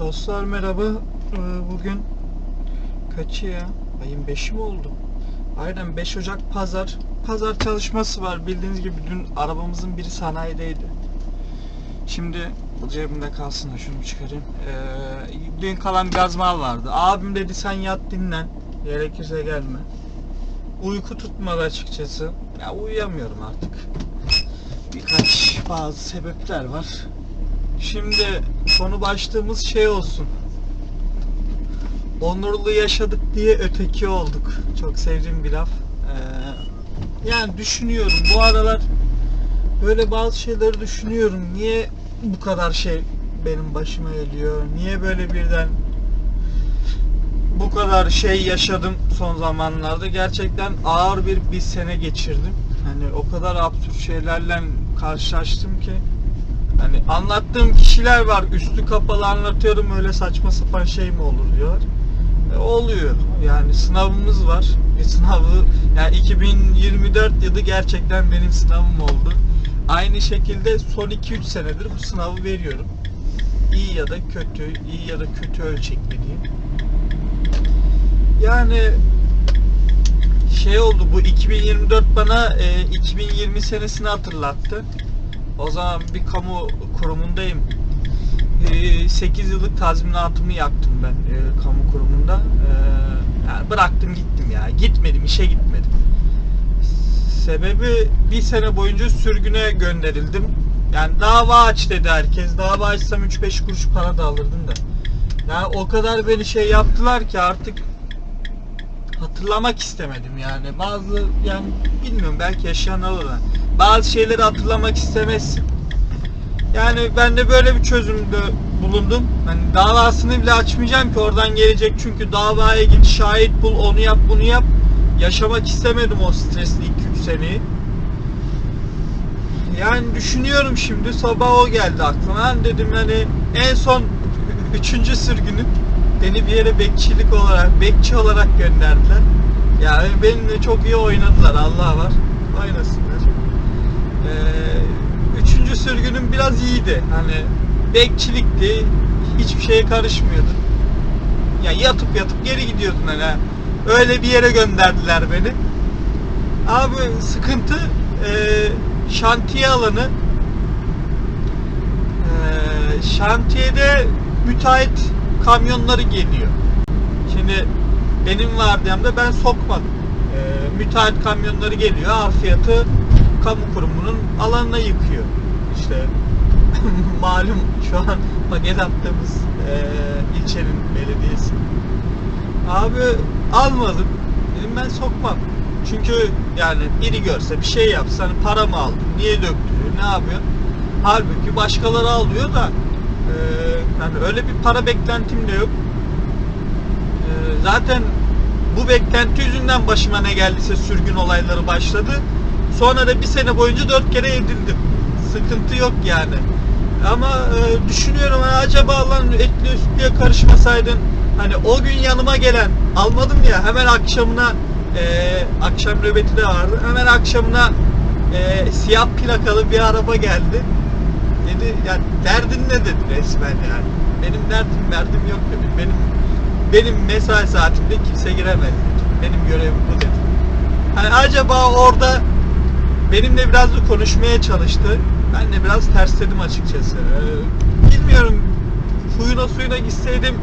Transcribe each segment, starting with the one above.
Dostlar merhaba. Ee, Bugün kaçı ya? Ayın 5'i mi oldu? Aynen 5 Ocak pazar. Pazar çalışması var. Bildiğiniz gibi dün arabamızın biri sanayideydi. Şimdi cebimde kalsın da şunu çıkarayım. Ee, dün kalan gaz mal vardı. Abim dedi sen yat dinlen. Gerekirse gelme. Uyku tutmadı açıkçası. Ya uyuyamıyorum artık. Birkaç bazı sebepler var. Şimdi konu başlığımız şey olsun. Onurlu yaşadık diye öteki olduk. Çok sevdiğim bir laf. Ee, yani düşünüyorum bu aralar böyle bazı şeyleri düşünüyorum. Niye bu kadar şey benim başıma geliyor? Niye böyle birden bu kadar şey yaşadım son zamanlarda? Gerçekten ağır bir bir sene geçirdim. Hani o kadar absürt şeylerle karşılaştım ki Hani anlattığım kişiler var. Üstü kapalı anlatıyorum öyle saçma sapan şey mi olur diyorlar. E, oluyor. Yani sınavımız var. Bir sınavı yani 2024 yılı gerçekten benim sınavım oldu. Aynı şekilde son 2-3 senedir bu sınavı veriyorum. İyi ya da kötü, iyi ya da kötü ölçekli diyeyim. Yani şey oldu bu 2024 bana e, 2020 senesini hatırlattı. O zaman bir kamu kurumundayım. 8 yıllık tazminatımı yaktım ben e, kamu kurumunda. E, yani bıraktım gittim ya. Gitmedim, işe gitmedim. Sebebi bir sene boyunca sürgüne gönderildim. Yani dava aç dedi herkes. Dava açsam 3-5 kuruş para da alırdım da. Yani o kadar beni şey yaptılar ki artık hatırlamak istemedim yani. Bazı yani bilmiyorum belki yaşayanlar da. Bazı şeyleri hatırlamak istemezsin. Yani ben de böyle bir çözümde bulundum. Hani davasını bile açmayacağım ki oradan gelecek çünkü davaya git şahit bul onu yap bunu yap. Yaşamak istemedim o stresli 2-3 seneyi. Yani düşünüyorum şimdi sabah o geldi aklıma. Dedim hani en son üçüncü sürgünüm beni bir yere bekçilik olarak bekçi olarak gönderdiler. Yani benimle çok iyi oynadılar Allah var. Oynasınlar. Ee, üçüncü sürgünüm biraz iyiydi. Hani bekçilikti. Hiçbir şeye karışmıyordun. Ya yatıp yatıp geri gidiyordun hani. Öyle bir yere gönderdiler beni. Abi sıkıntı e, şantiye alanı. E, şantiyede müteahhit kamyonları geliyor. Şimdi benim vardiyamda ben sokmadım. E, müteahhit kamyonları geliyor. Afiyatı kamu kurumunun alanına yıkıyor. İşte malum şu an paket attığımız e, ilçenin belediyesi. Abi almadım. Dedim ben sokmam. Çünkü yani biri görse bir şey yapsa hani para mı aldın, niye döktürüyor, ne yapıyor? Halbuki başkaları alıyor da yani öyle bir para beklentim de yok. E, zaten bu beklenti yüzünden başıma ne geldiyse sürgün olayları başladı. Sonra da bir sene boyunca dört kere edildim. Sıkıntı yok yani. Ama e, düşünüyorum hani acaba lan etli sütlüye karışmasaydın hani o gün yanıma gelen almadım ya hemen akşamına e, akşam nöbeti de vardı. Hemen akşamına e, siyah plakalı bir araba geldi. Dedi yani derdin ne dedi resmen yani. Benim derdim derdim yok dedi. Benim benim mesai saatimde kimse giremez. Benim görevim bu dedi. Hani acaba orada benimle biraz da konuşmaya çalıştı. Ben de biraz tersledim açıkçası. Ee, bilmiyorum huyuna suyuna gitseydim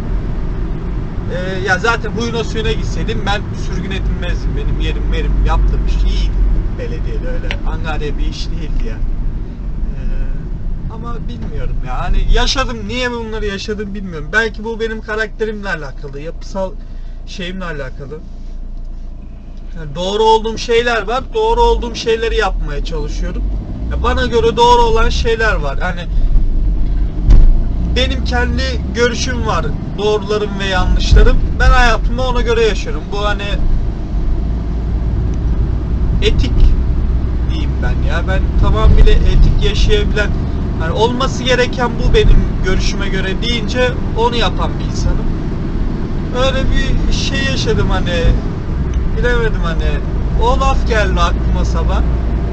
e, ya zaten huyuna suyuna gitseydim ben sürgün edilmezdim. Benim yerim benim yaptığım iş iyiydi. Belediyede öyle angarya bir iş değildi ya. Ama bilmiyorum ya. Hani yaşadım niye bunları yaşadım bilmiyorum. Belki bu benim karakterimle alakalı, yapısal şeyimle alakalı. Yani doğru olduğum şeyler var. Doğru olduğum şeyleri yapmaya çalışıyorum. Ya bana göre doğru olan şeyler var. Hani benim kendi görüşüm var. Doğrularım ve yanlışlarım. Ben hayatımı ona göre yaşıyorum. Bu hani etik diyeyim ben ya. Ben tamamıyla etik yaşayabilen hani olması gereken bu benim görüşüme göre deyince onu yapan bir insanım. Öyle bir şey yaşadım hani bilemedim hani o laf geldi aklıma sabah.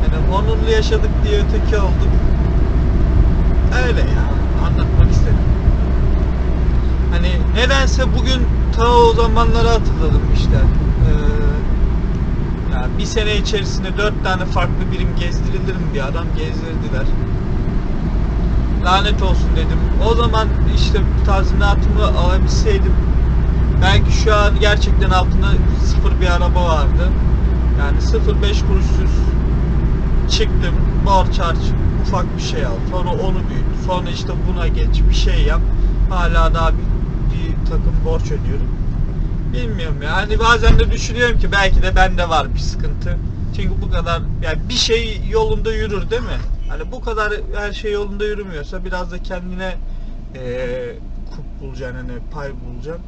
Yani onurlu yaşadık diye öteki olduk. Öyle ya anlatmak istedim. nedense bugün ta o zamanları hatırladım işte. Ee, ya bir sene içerisinde dört tane farklı birim gezdirilir mi bir adam gezdirdiler. Lanet olsun dedim. O zaman işte tazminatımı alabilseydim belki şu an gerçekten altında sıfır bir araba vardı. Yani sıfır beş kuruşsuz çıktım borç harç ufak bir şey al. Sonra onu büyüt sonra işte buna geç bir şey yap. Hala daha bir, bir takım borç ödüyorum. Bilmiyorum ya hani bazen de düşünüyorum ki belki de bende var bir sıkıntı. Çünkü bu kadar yani bir şey yolunda yürür değil mi hani bu kadar her şey yolunda yürümüyorsa biraz da kendine eee kup bulacaksın hani pay bulacaksın.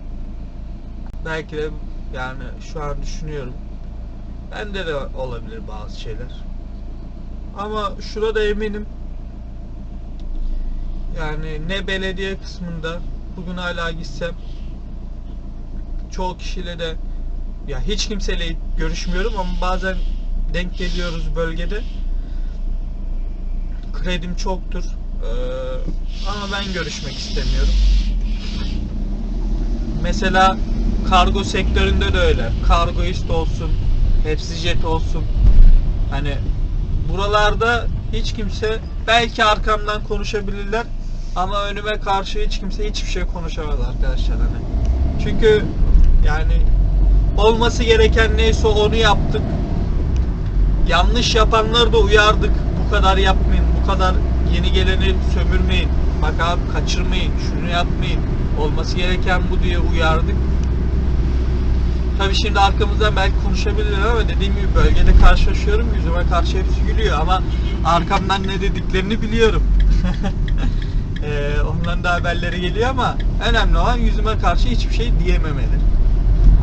Belki de yani şu an düşünüyorum. Bende de olabilir bazı şeyler. Ama şurada eminim. Yani ne belediye kısmında bugün hala gitsem çoğu kişiyle de ya hiç kimseyle görüşmüyorum ama bazen denk geliyoruz bölgede kredim çoktur Ee, ama ben görüşmek istemiyorum mesela kargo sektöründe de öyle kargoist olsun hepsi jet olsun hani buralarda hiç kimse belki arkamdan konuşabilirler ama önüme karşı hiç kimse hiçbir şey konuşamaz arkadaşlar hani. Çünkü yani olması gereken neyse onu yaptık. Yanlış yapanları da uyardık. Bu kadar yapmayın, kadar yeni geleni sömürmeyin. Bak abi kaçırmayın, şunu yapmayın. Olması gereken bu diye uyardık. Tabii şimdi arkamızdan belki konuşabilirler ama dediğim gibi bölgede karşılaşıyorum. Yüzüme karşı hepsi gülüyor ama arkamdan ne dediklerini biliyorum. Ee, onların da haberleri geliyor ama önemli olan yüzüme karşı hiçbir şey diyememeleri.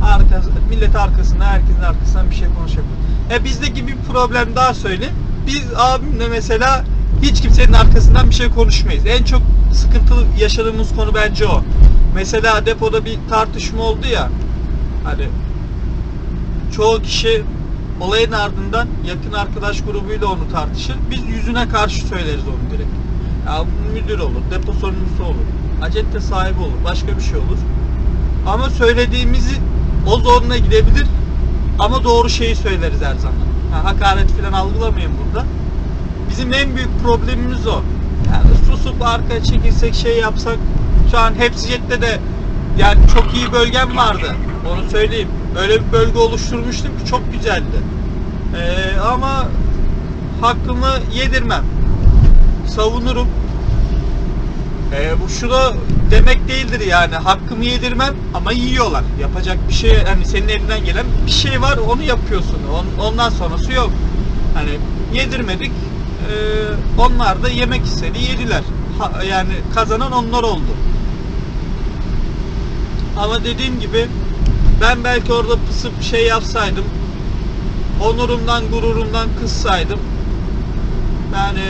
Arkası, millet arkasında, herkesin arkasından bir şey konuşabilir. E bizdeki bir problem daha söyle. Biz abimle mesela hiç kimsenin arkasından bir şey konuşmayız. En çok sıkıntılı yaşadığımız konu bence o. Mesela depoda bir tartışma oldu ya. Hani çoğu kişi olayın ardından yakın arkadaş grubuyla onu tartışır. Biz yüzüne karşı söyleriz onu direkt. Ya müdür olur, depo sorumlusu olur, acente sahibi olur, başka bir şey olur. Ama söylediğimizi o zoruna gidebilir ama doğru şeyi söyleriz her zaman. Ha, hakaret falan algılamayın burada. Bizim en büyük problemimiz o. Yani susup arkaya çekilsek şey yapsak şu an hepsi jette de yani çok iyi bölgem vardı. Onu söyleyeyim. Öyle bir bölge oluşturmuştum ki çok güzeldi. Ee, ama hakkımı yedirmem. Savunurum. Ee, bu şu demek değildir yani hakkımı yedirmem ama yiyorlar. Yapacak bir şey hani senin elinden gelen bir şey var onu yapıyorsun. On- Ondan sonrası yok. Hani yedirmedik. Ee, onlar da yemek istedi yediler. Ha- yani kazanan onlar oldu. Ama dediğim gibi ben belki orada pısıp şey yapsaydım onurumdan gururumdan kızsaydım yani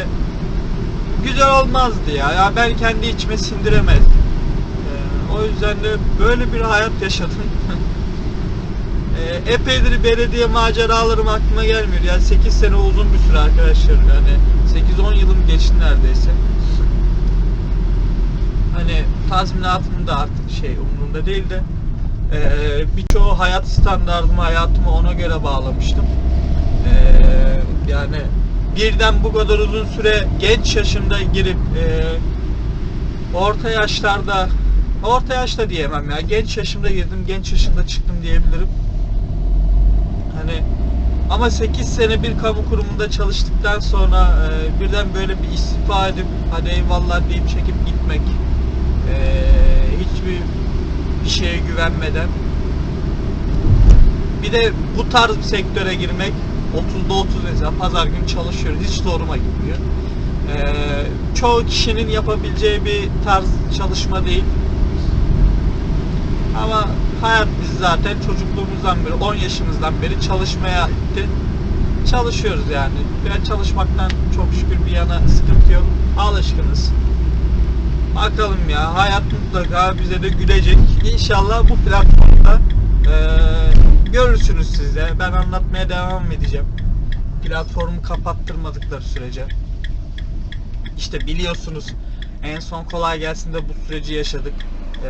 güzel olmazdı ya. ya ben kendi içime sindiremezdim. Ee, o yüzden de böyle bir hayat yaşadım. Ee, epeydir belediye maceralarım aklıma gelmiyor. Yani 8 sene uzun bir süre arkadaşlar. Yani 8-10 yılım geçti neredeyse. Hani tazminatım da artık şey umurumda değil de ee, birçoğu hayat standartımı, hayatımı ona göre bağlamıştım. Ee, yani birden bu kadar uzun süre genç yaşımda girip e, orta yaşlarda orta yaşta diyemem ya genç yaşımda girdim genç yaşımda çıktım diyebilirim hani ama 8 sene bir kamu kurumunda çalıştıktan sonra e, birden böyle bir istifa edip hadi eyvallah deyip çekip gitmek e, hiçbir bir şeye güvenmeden bir de bu tarz bir sektöre girmek 30'da 30 mesela pazar günü çalışıyoruz. Hiç zoruma gitmiyor. Ee, çoğu kişinin yapabileceği bir tarz çalışma değil. Ama hayat biz zaten çocukluğumuzdan beri 10 yaşımızdan beri çalışmaya itti. Çalışıyoruz yani. Ben çalışmaktan çok şükür bir yana sıkıntı yok. Alışkınız. Bakalım ya hayat mutlaka bize de gülecek. İnşallah bu platformda eee görürsünüz siz de. Ben anlatmaya devam edeceğim. Platformu kapattırmadıkları sürece. İşte biliyorsunuz en son kolay gelsin de bu süreci yaşadık. Ee,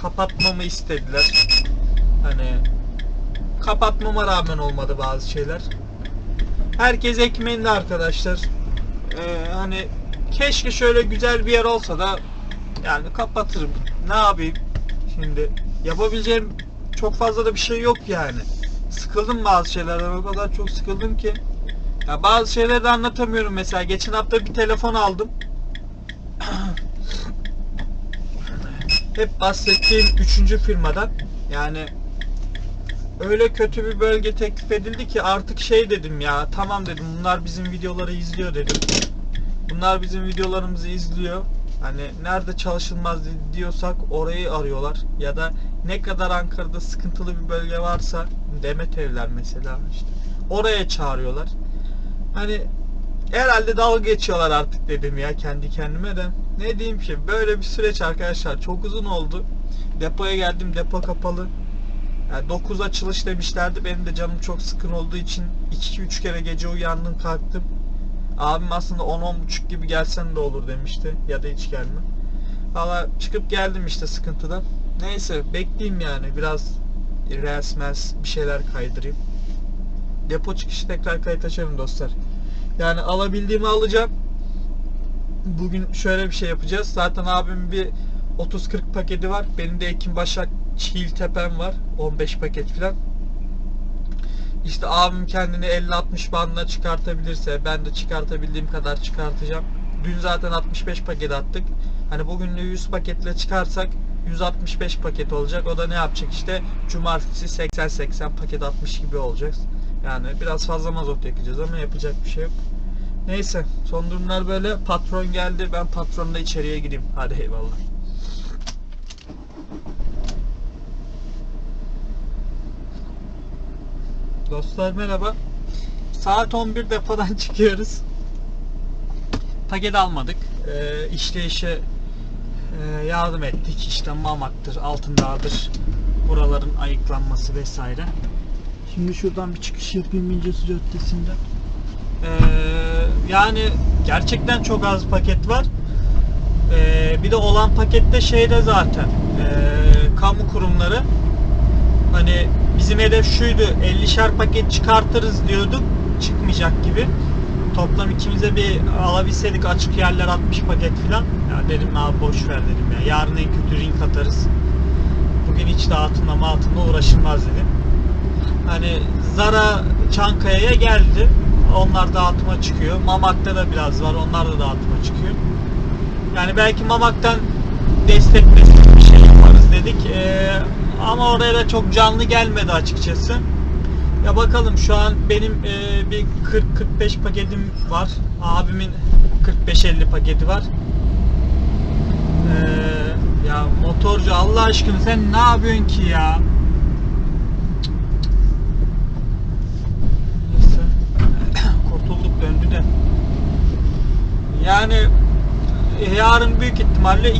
kapatmamı istediler. Hani kapatmama rağmen olmadı bazı şeyler. Herkes ekmeğinde arkadaşlar. Ee, hani keşke şöyle güzel bir yer olsa da yani kapatırım. Ne yapayım? Şimdi yapabileceğim çok fazla da bir şey yok yani. Sıkıldım bazı şeylerden o kadar çok sıkıldım ki. Ya bazı şeyleri de anlatamıyorum mesela. Geçen hafta bir telefon aldım. Hep bahsettiğim üçüncü firmadan. Yani öyle kötü bir bölge teklif edildi ki artık şey dedim ya tamam dedim bunlar bizim videoları izliyor dedim. Bunlar bizim videolarımızı izliyor. Hani nerede çalışılmaz diyorsak orayı arıyorlar ya da ne kadar Ankara'da sıkıntılı bir bölge varsa Demet Evler mesela işte oraya çağırıyorlar. Hani herhalde dalga geçiyorlar artık dedim ya kendi kendime de. Ne diyeyim ki böyle bir süreç arkadaşlar çok uzun oldu. Depoya geldim depo kapalı. Yani 9 açılış demişlerdi. Benim de canım çok sıkın olduğu için 2-3 kere gece uyandım kalktım. Abim aslında 10-10.30 gibi gelsen de olur demişti. Ya da hiç gelme. Valla çıkıp geldim işte sıkıntıdan. Neyse bekleyeyim yani. Biraz resmez bir şeyler kaydırayım. Depo çıkışı tekrar kayıt açarım dostlar. Yani alabildiğimi alacağım. Bugün şöyle bir şey yapacağız. Zaten abim bir 30-40 paketi var. Benim de Ekim Başak Çiğil Tepem var. 15 paket falan. İşte abim kendini 50-60 bandına çıkartabilirse ben de çıkartabildiğim kadar çıkartacağım. Dün zaten 65 paket attık. Hani bugün de 100 paketle çıkarsak 165 paket olacak. O da ne yapacak işte cumartesi 80-80 paket atmış gibi olacak. Yani biraz fazla mazot yakacağız ama yapacak bir şey yok. Neyse son durumlar böyle. Patron geldi. Ben patronla içeriye gireyim. Hadi eyvallah. Dostlar merhaba. Saat 11 depodan çıkıyoruz. Paket almadık. Ee, işleyişe e, yardım ettik. İşte Mamak'tır, Altındağ'dır. Buraların ayıklanması vesaire. Şimdi şuradan bir çıkış yapayım İncesu Caddesi'nde. Ee, yani gerçekten çok az paket var. Ee, bir de olan pakette şeyde zaten ee, kamu kurumları hani bizim hedef şuydu 50'şer paket çıkartırız diyorduk çıkmayacak gibi. Toplam ikimize bir alabilseydik açık yerler 60 paket filan. Ya dedim abi boş ver dedim ya yarın en kötü ring atarız. Bugün hiç dağıtımla mağıtımla uğraşılmaz dedim. Hani Zara Çankaya'ya geldi onlar dağıtıma çıkıyor. Mamak'ta da biraz var onlar da dağıtıma çıkıyor. Yani belki Mamak'tan destek destek bir şey yaparız dedik. Ee, ama oraya da çok canlı gelmedi açıkçası. Ya bakalım şu an benim e, bir 40-45 paketim var. Abimin 45-50 paketi var. Ee, ya motorcu Allah aşkına sen ne yapıyorsun ki ya? Neyse. Kurtulduk döndü de. Yani e, yarın büyük ihtimalle 210-220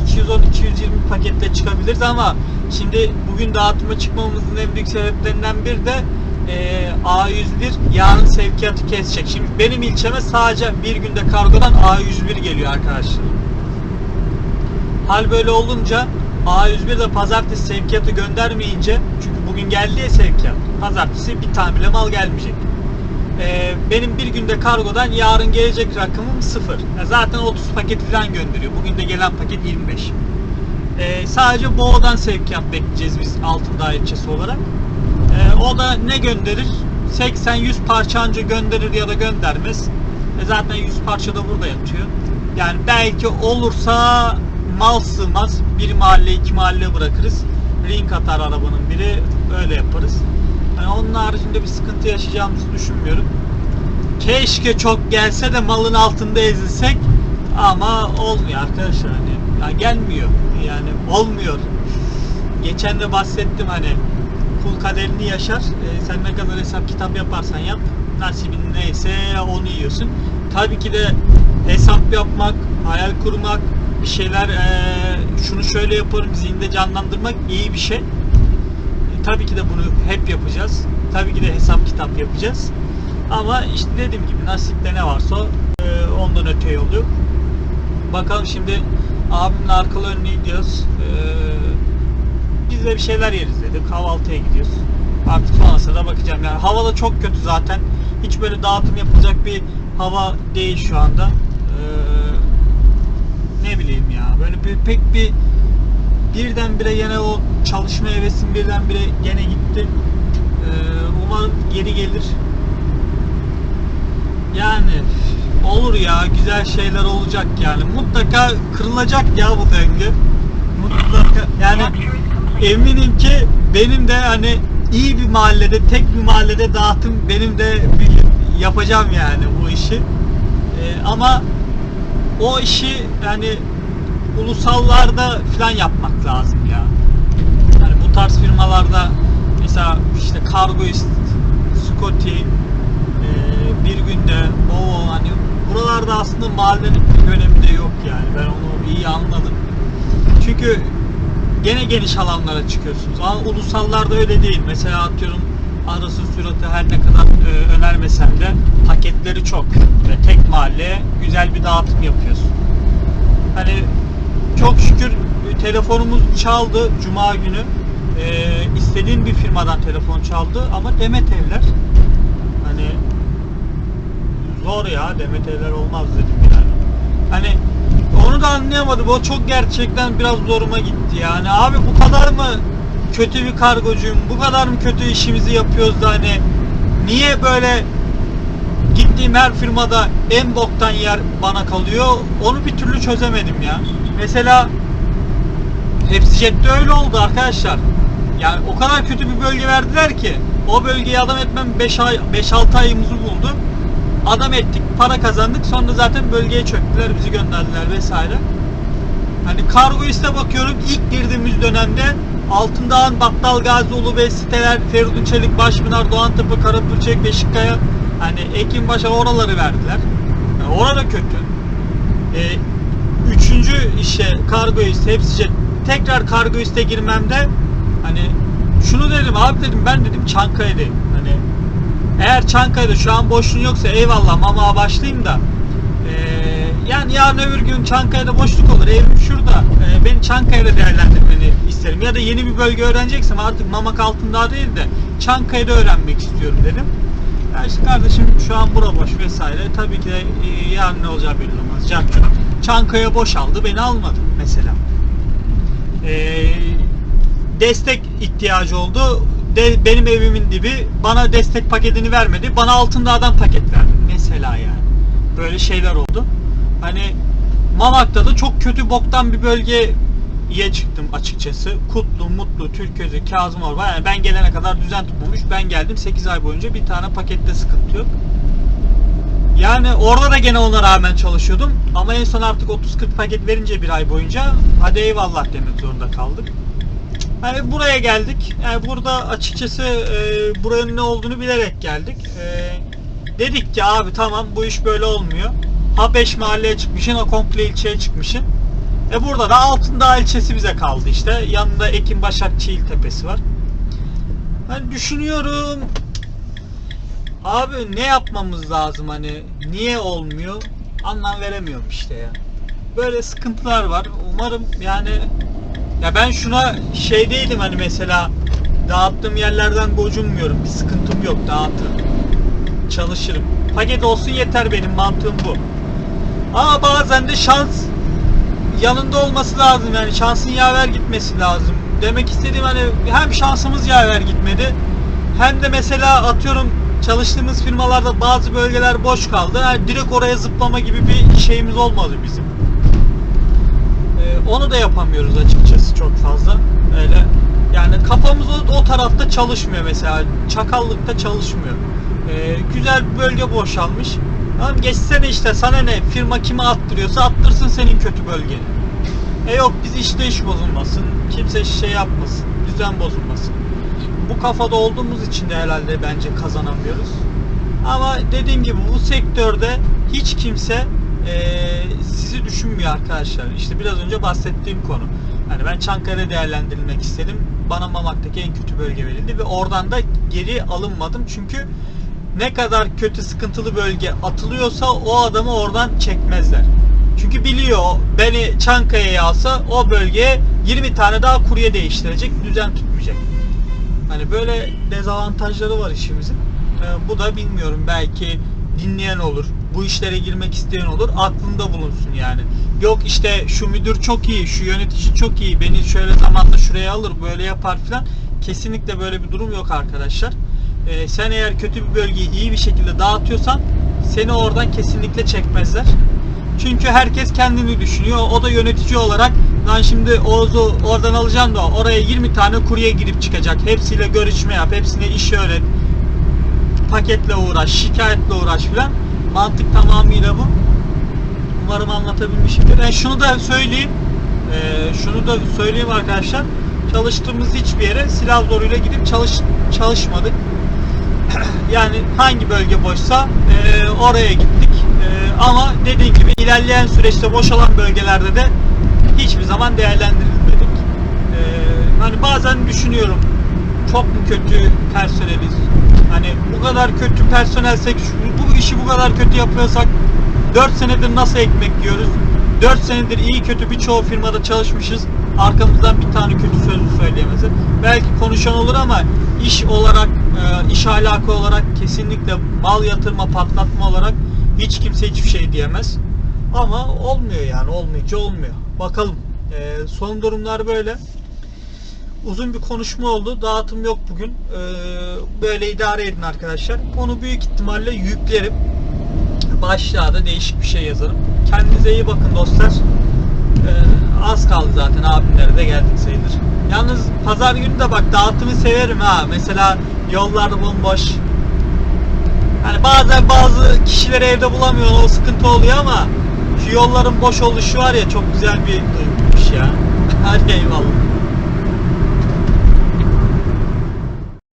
paketle çıkabiliriz ama şimdi bugün dağıtıma çıkmamızın en büyük sebeplerinden bir de e, A101 yarın sevkiyatı kesecek. Şimdi benim ilçeme sadece bir günde kargodan A101 geliyor arkadaşlar. Hal böyle olunca A101 de pazartesi sevkiyatı göndermeyince çünkü bugün geldi ya sevkiyat. Pazartesi bir tane bile mal gelmeyecek. Ee, benim bir günde kargodan yarın gelecek rakamım sıfır. Ya zaten 30 paket falan gönderiyor. Bugün de gelen paket 25. Ee, sadece Boğa'dan sevkiyat bekleyeceğiz biz Altındağ ilçesi olarak. Ee, o da ne gönderir? 80-100 parça anca gönderir ya da göndermez. E zaten 100 parça da burada yatıyor. Yani belki olursa mal sığmaz. Bir mahalle iki mahalle bırakırız. Ring atar arabanın biri. Öyle yaparız. Yani onun haricinde bir sıkıntı yaşayacağımızı düşünmüyorum. Keşke çok gelse de malın altında ezilsek ama olmuyor arkadaşlar hani ya gelmiyor yani olmuyor. Geçen de bahsettim hani kul kaderini yaşar. Ee, sen ne kadar hesap kitap yaparsan yap nasibin neyse onu yiyorsun. Tabii ki de hesap yapmak, hayal kurmak, bir şeyler eee, şunu şöyle yaparım zihinde canlandırmak iyi bir şey. E, tabii ki de bunu hep yapacağız. Tabii ki de hesap kitap yapacağız. Ama işte dediğim gibi nasipte ne varsa e, ondan öte yolu yok. Bakalım şimdi abimle arkalı önlü gidiyoruz. E, şurada bir şeyler yeriz dedik. Kahvaltıya gidiyoruz. Artık sonrasına da bakacağım. Yani hava da çok kötü zaten. Hiç böyle dağıtım yapılacak bir hava değil şu anda. Ee, ne bileyim ya. Böyle bir, pek bir birdenbire yine o çalışma hevesim birdenbire gene gitti. Ee, umarım geri gelir. Yani olur ya güzel şeyler olacak yani. Mutlaka kırılacak ya bu döngü. Mutlaka yani eminim ki benim de hani iyi bir mahallede, tek bir mahallede dağıtım benim de bir yapacağım yani bu işi. Ee, ama o işi yani ulusallarda falan yapmak lazım ya. Yani bu tarz firmalarda mesela işte Kargoist, Scotty, e, bir günde o hani buralarda aslında mahallenin bir önemi de yok yani. Ben onu iyi anladım. Çünkü gene geniş alanlara çıkıyorsunuz. Ama ulusallarda öyle değil. Mesela atıyorum arası süratı her ne kadar e, önermesem de paketleri çok ve tek mahalleye güzel bir dağıtım yapıyorsun. Hani çok şükür telefonumuz çaldı Cuma günü. E, istediğim bir firmadan telefon çaldı ama Demet Evler. Hani zor ya Demet Evler olmaz dedim yani. Hani onu da anlayamadım. O çok gerçekten biraz zoruma gitti yani. Abi bu kadar mı kötü bir kargocuyum? Bu kadar mı kötü işimizi yapıyoruz da hani niye böyle gittiğim her firmada en boktan yer bana kalıyor? Onu bir türlü çözemedim ya. Mesela Hepsi Jet'te öyle oldu arkadaşlar. Yani o kadar kötü bir bölge verdiler ki o bölgeyi adam etmem 5 ay 5-6 ayımızı buldu. Adam ettik, para kazandık. Sonra zaten bölgeye çöktüler, bizi gönderdiler vesaire. Hani kargo iste bakıyorum ilk girdiğimiz dönemde Altındağ'ın Battal Gazioğlu ve siteler Feridun Çelik, Başpınar, Doğan Tepe, Karapürçek, Beşikkaya hani Ekinbaşı oraları verdiler. Yani orada kötü. Ee, üçüncü işe kargo iste hepsi jet. Tekrar kargo iste girmemde hani şunu dedim abi dedim ben dedim Çankaya'dayım. Eğer Çankaya'da şu an boşluğun yoksa eyvallah mama başlayayım da ee, yani yarın öbür gün Çankaya'da boşluk olur. Evim şurada. Ee, beni Çankaya'da değerlendirmeni isterim. Ya da yeni bir bölge öğreneceksem artık Mamak altında değil de Çankaya'da öğrenmek istiyorum dedim. Ya işte kardeşim şu an bura boş vesaire. Tabii ki de e, yarın ne olacağı belli olmaz. Cakçı. Çankaya boşaldı beni almadı mesela. Ee, destek ihtiyacı oldu. De, benim evimin dibi bana destek paketini vermedi. Bana Altındağ'dan paket verdi. Mesela yani. Böyle şeyler oldu. Hani Mamak'ta da çok kötü boktan bir bölgeye çıktım açıkçası. Kutlu, Mutlu, Türközü, Kazım Orba. Yani ben gelene kadar düzen tutmamış. Ben geldim 8 ay boyunca bir tane pakette sıkıntı yok. Yani orada da gene ona rağmen çalışıyordum. Ama en son artık 30-40 paket verince bir ay boyunca hadi eyvallah demek zorunda kaldık. Yani buraya geldik. Yani burada açıkçası e, buranın ne olduğunu bilerek geldik. E, dedik ki abi tamam bu iş böyle olmuyor. Ha 5 mahalleye çıkmışsın, ha komple ilçeye çıkmışsın. E burada da Altındağ ilçesi bize kaldı işte. Yanında Ekim Başak Çiğil Tepesi var. Ben düşünüyorum Abi ne yapmamız lazım hani niye olmuyor anlam veremiyorum işte ya. Böyle sıkıntılar var. Umarım yani ya ben şuna şey değilim hani mesela dağıttığım yerlerden gocunmuyorum. Bir sıkıntım yok dağıtırım. Çalışırım. Paket olsun yeter benim mantığım bu. Ama bazen de şans yanında olması lazım yani şansın yaver gitmesi lazım. Demek istediğim hani hem şansımız yaver gitmedi hem de mesela atıyorum çalıştığımız firmalarda bazı bölgeler boş kaldı. Yani direkt oraya zıplama gibi bir şeyimiz olmadı bizim. Ee, onu da yapamıyoruz açıkçası çok fazla. Öyle yani kafamız o, o tarafta çalışmıyor mesela. Çakallıkta çalışmıyor. Ee, güzel bir bölge boşalmış. Tamam geçsene işte sana ne firma kime attırıyorsa attırsın senin kötü bölgeni. E yok biz işte iş bozulmasın. Kimse şey yapmasın. Düzen bozulmasın bu kafada olduğumuz için de herhalde bence kazanamıyoruz. Ama dediğim gibi bu sektörde hiç kimse e, sizi düşünmüyor arkadaşlar. İşte biraz önce bahsettiğim konu. Yani ben Çankaya'da değerlendirilmek istedim. Bana Mamak'taki en kötü bölge verildi ve oradan da geri alınmadım. Çünkü ne kadar kötü sıkıntılı bölge atılıyorsa o adamı oradan çekmezler. Çünkü biliyor beni Çankaya'ya alsa o bölgeye 20 tane daha kurye değiştirecek, düzen tutmayacak. Hani böyle dezavantajları var işimizin. Ee, bu da bilmiyorum belki dinleyen olur. Bu işlere girmek isteyen olur. Aklında bulunsun yani. Yok işte şu müdür çok iyi, şu yönetici çok iyi. Beni şöyle zamanda şuraya alır, böyle yapar filan. Kesinlikle böyle bir durum yok arkadaşlar. Ee, sen eğer kötü bir bölgeyi iyi bir şekilde dağıtıyorsan seni oradan kesinlikle çekmezler. Çünkü herkes kendini düşünüyor. O da yönetici olarak lan şimdi Oğuz'u oradan alacağım da oraya 20 tane kurye girip çıkacak. Hepsiyle görüşme yap, hepsine iş öğret. Paketle uğraş, şikayetle uğraş filan. Mantık tamamıyla bu. Umarım anlatabilmişimdir. Ben şunu da söyleyeyim. Ee, şunu da söyleyeyim arkadaşlar. Çalıştığımız hiçbir yere silah zoruyla gidip çalış çalışmadık. yani hangi bölge boşsa e, oraya gittik. E, ama dediğim gibi ilerleyen süreçte boşalan bölgelerde de hiçbir zaman değerlendirilmedik. E, hani bazen düşünüyorum çok mu kötü personeliz? Hani bu kadar kötü personelsek, bu işi bu kadar kötü yapıyorsak 4 senedir nasıl ekmek yiyoruz? 4 senedir iyi kötü birçoğu firmada çalışmışız. Arkamızdan bir tane kötü sözü söyleyemezler. Belki konuşan olur ama iş olarak, e, iş alaka olarak kesinlikle mal yatırma, patlatma olarak hiç kimse hiçbir şey diyemez. Ama olmuyor yani olmayınca olmuyor. Bakalım. E, son durumlar böyle. Uzun bir konuşma oldu. Dağıtım yok bugün. E, böyle idare edin arkadaşlar. Onu büyük ihtimalle yüklerim. Başlığa da değişik bir şey yazarım. Kendinize iyi bakın dostlar. Ee, az kaldı zaten abimlere de geldik sayılır. Yalnız pazar günü de bak dağıtımı severim ha. Mesela yollar bomboş. Hani bazen bazı kişileri evde bulamıyor o sıkıntı oluyor ama şu yolların boş oluşu var ya çok güzel bir duyguymuş ya. Hadi eyvallah.